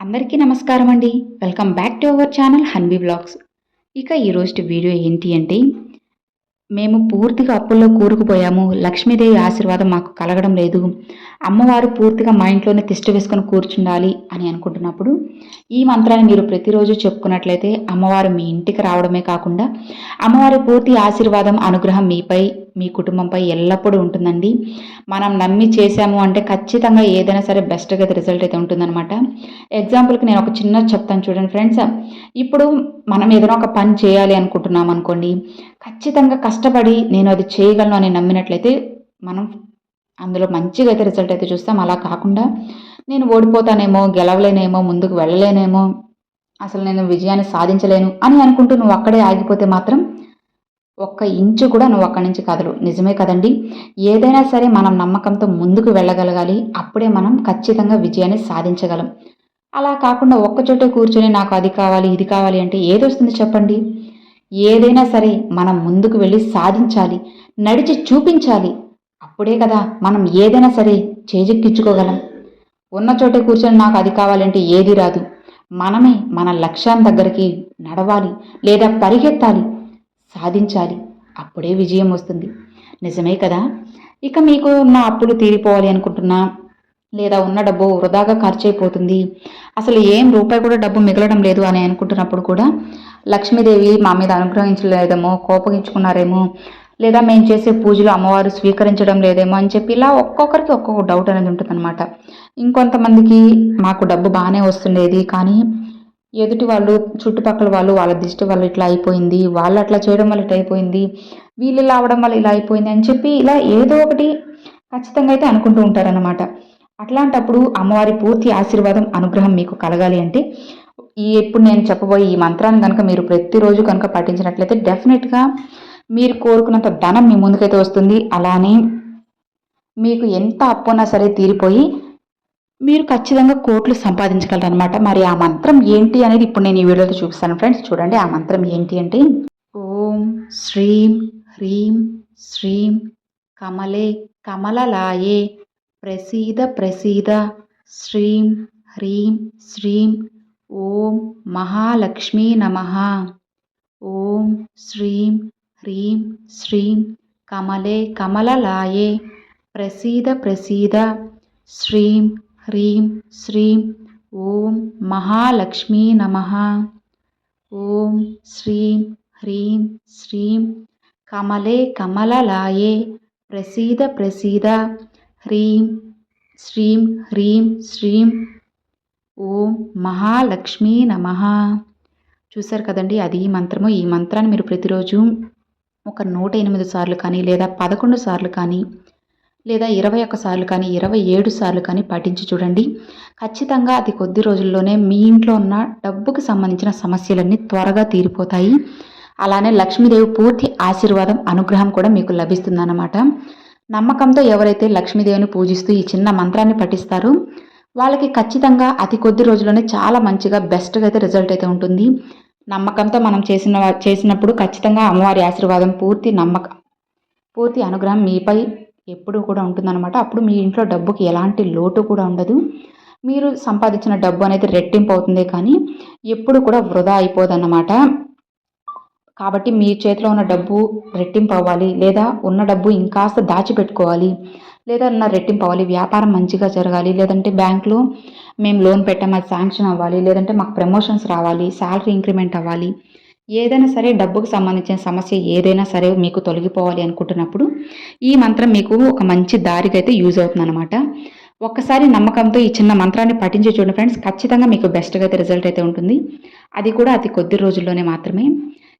అందరికీ నమస్కారం అండి. Welcome back to our channel హన్బీ blogs. ఇక ఈరోజు వీడియో ఏంటి అంటే మేము పూర్తిగా అప్పుల్లో కూరుకుపోయాము. లక్ష్మీదేవి ఆశీర్వాదం మాకు కలగడం లేదు. అమ్మవారు పూర్తిగా మా ఇంట్లోనే తిష్ట వేసుకొని కూర్చుండాలి అని అనుకుంటున్నప్పుడు ఈ మంత్రాన్ని మీరు ప్రతిరోజు చెప్పుకున్నట్లయితే అమ్మవారు మీ ఇంటికి రావడమే కాకుండా అమ్మవారి పూర్తి ఆశీర్వాదం అనుగ్రహం మీపై మీ కుటుంబంపై ఎల్లప్పుడూ ఉంటుందండి. మనం నమ్మి చేశాము అంటే ఖచ్చితంగా ఏదైనా సరే బెస్ట్గా రిజల్ట్ అయితే ఉంటుందన్నమాట. ఎగ్జాంపుల్కి నేను ఒక చిన్న చెప్తాను చూడండి ఫ్రెండ్స్. ఇప్పుడు మనం ఏదైనా ఒక పని చేయాలి అనుకుంటున్నాం అనుకోండి ఖచ్చితంగా కష్టపడి నేను అది చేయగలను అని నమ్మినట్లయితే మనం అందులో మంచిగా అయితే రిజల్ట్ అయితే చూస్తాం. అలా కాకుండా నేను ఓడిపోతానేమో గెలవలేనేమో ముందుకు వెళ్ళలేనేమో అసలు నేను విజయాన్ని సాధించలేను అని అనుకుంటూ నువ్వు అక్కడే ఆగిపోతే మాత్రం ఒక్క ఇంచు కూడా నువ్వు అక్కడి నుంచి కదలు. నిజమే కదండి? ఏదైనా సరే మనం నమ్మకంతో ముందుకు వెళ్ళగలగాలి. అప్పుడే మనం ఖచ్చితంగా విజయాన్ని సాధించగలం. అలా కాకుండా ఒక్క చోట కూర్చొని నాకు అది కావాలి ఇది కావాలి అంటే ఏదొస్తుంది చెప్పండి? ఏదైనా సరే మనం ముందుకు వెళ్ళి సాధించాలి నడిచి చూపించాలి. అప్పుడే కదా మనం ఏదైనా సరే చేజెక్కించుకోగలం ఉన్న చోటే కూర్చొని నాకు అది కావాలంటే ఏది రాదు. మనమే మన లక్ష్యం దగ్గరికి నడవాలి లేదా పరిగెత్తాలి సాధించాలి. అప్పుడే విజయం వస్తుంది. నిజమే కదా? ఇక మీకు ఉన్న అప్పులు తీరిపోవాలి అనుకుంటున్నా. లేదా ఉన్న డబ్బు వృధాగా ఖర్చు అయిపోతుంది అసలు ఏం రూపాయి కూడా డబ్బు మిగలడం లేదు అని అనుకుంటున్నప్పుడు కూడా లక్ష్మీదేవి మా మీద అనుగ్రహించలేదేమో కోపగించుకున్నారేమో లేదా మేము చేసే పూజలు అమ్మవారు స్వీకరించడం లేదేమో అని చెప్పి ఇలా ఒక్కొక్కరికి ఒక్కొక్క డౌట్ అనేది ఉంటుందన్నమాట. ఇంకొంతమందికి మాకు డబ్బు బాగానే వస్తుండేది కానీ ఎదుటి వాళ్ళు చుట్టుపక్కల వాళ్ళు వాళ్ళ దిష్టి వల్ల ఇట్లా అయిపోయింది వాళ్ళు అట్లా చేయడం వల్ల ఇట్లా అయిపోయింది వీళ్ళు ఇలా అవడం వల్ల ఇలా అయిపోయింది అని చెప్పి ఇలా ఏదో ఒకటి ఖచ్చితంగా అయితే అనుకుంటూ ఉంటారనమాట అట్లాంటప్పుడు అమ్మవారి పూర్తి ఆశీర్వాదం అనుగ్రహం మీకు కలగాలి అంటే ఈ ఇప్పుడు నేను చెప్పబోయే ఈ మంత్రాన్ని కనుక మీరు ప్రతిరోజు కనుక పఠించినట్లయితే డెఫినెట్గా మీరు కోరుకున్నంత ధనం మీ ముందుకైతే వస్తుంది. అలానే మీకు ఎంత అప్పున్నా సరే తీరిపోయి మీరు ఖచ్చితంగా కోట్లు సంపాదించగలరు అనమాట మరి ఆ మంత్రం ఏంటి అనేది ఇప్పుడు నేను ఈ వీడియోలో చూపిస్తాను ఫ్రెండ్స్. చూడండి ఆ మంత్రం ఏంటి అంటే ఓం శ్రీం హ్రీం శ్రీం కమలే కమలలాయే ప్రసీద ప్రసీద. శ్రీం హ్రీం శ్రీం. ఓం మహాలక్ష్మీ నమ. ఓం శ్రీం హ్రీం శ్రీం. కమలే కమలలాయే. ప్రసీద ప్రసీద. శ్రీం హ్రీం శ్రీం. ఓం మహాలక్ష్మీ నమ. ఓం శ్రీం హ్రీం శ్రీం. కమలే కమలలాయే. ప్రసీద ప్రసీద. హ్రీం శ్రీం హ్రీం శ్రీం ఓం మహాలక్ష్మీ నమ చూసారు కదండి అది ఈ మంత్రము. ఈ మంత్రాన్ని మీరు ప్రతిరోజు ఒక నూట ఎనిమిది సార్లు కానీ లేదా పదకొండు సార్లు కానీ లేదా ఇరవై ఒక్క సార్లు కానీ ఇరవై ఏడు సార్లు కానీ పఠించి చూడండి. ఖచ్చితంగా అది కొద్ది రోజుల్లోనే మీ ఇంట్లో ఉన్న డబ్బుకు సంబంధించిన సమస్యలన్నీ త్వరగా తీరిపోతాయి. అలానే లక్ష్మీదేవి పూర్తి ఆశీర్వాదం అనుగ్రహం కూడా మీకు లభిస్తుందన్నమాట. నమ్మకంతో ఎవరైతే లక్ష్మీదేవిని పూజిస్తూ ఈ చిన్న మంత్రాన్ని పఠిస్తారో వాళ్ళకి ఖచ్చితంగా అతి కొద్ది రోజుల్లోనే చాలా మంచిగా బెస్ట్గా అయితే రిజల్ట్ అయితే ఉంటుంది. నమ్మకంతో మనం చేసిన చేసినప్పుడు ఖచ్చితంగా అమ్మవారి ఆశీర్వాదం పూర్తి నమ్మకం పూర్తి అనుగ్రహం మీపై ఎప్పుడూ కూడా ఉంటుందన్నమాట. అప్పుడు మీ ఇంట్లో డబ్బుకి ఎలాంటి లోటు కూడా ఉండదు. మీరు సంపాదించిన డబ్బు అనేది రెట్టింపు అవుతుంది కానీ ఎప్పుడు కూడా వృధా అయిపోదన్నమాట. కాబట్టి మీ చేతిలో ఉన్న డబ్బు రెట్టింపు అవ్వాలి లేదా ఉన్న డబ్బు ఇంకాస్త దాచిపెట్టుకోవాలి లేదా నా రెట్టింపు అవ్వాలి వ్యాపారం మంచిగా జరగాలి లేదంటే బ్యాంకులో మేము లోన్ పెట్టాం అది శాంక్షన్ అవ్వాలి లేదంటే మాకు ప్రమోషన్స్ రావాలి శాలరీ ఇంక్రిమెంట్ అవ్వాలి. ఏదైనా సరే డబ్బుకు సంబంధించిన సమస్య ఏదైనా సరే మీకు తొలగిపోవాలి అనుకుంటున్నప్పుడు ఈ మంత్రం మీకు ఒక మంచి దారికి అయితే యూజ్ అవుతుందన్నమాట. ఒక్కసారి నమ్మకంతో ఈ చిన్న మంత్రాన్ని పఠించి చూడండి ఫ్రెండ్స్. ఖచ్చితంగా మీకు బెస్ట్గా అయితే రిజల్ట్ అయితే ఉంటుంది. అది కూడా అతి కొద్ది రోజుల్లోనే మాత్రమే.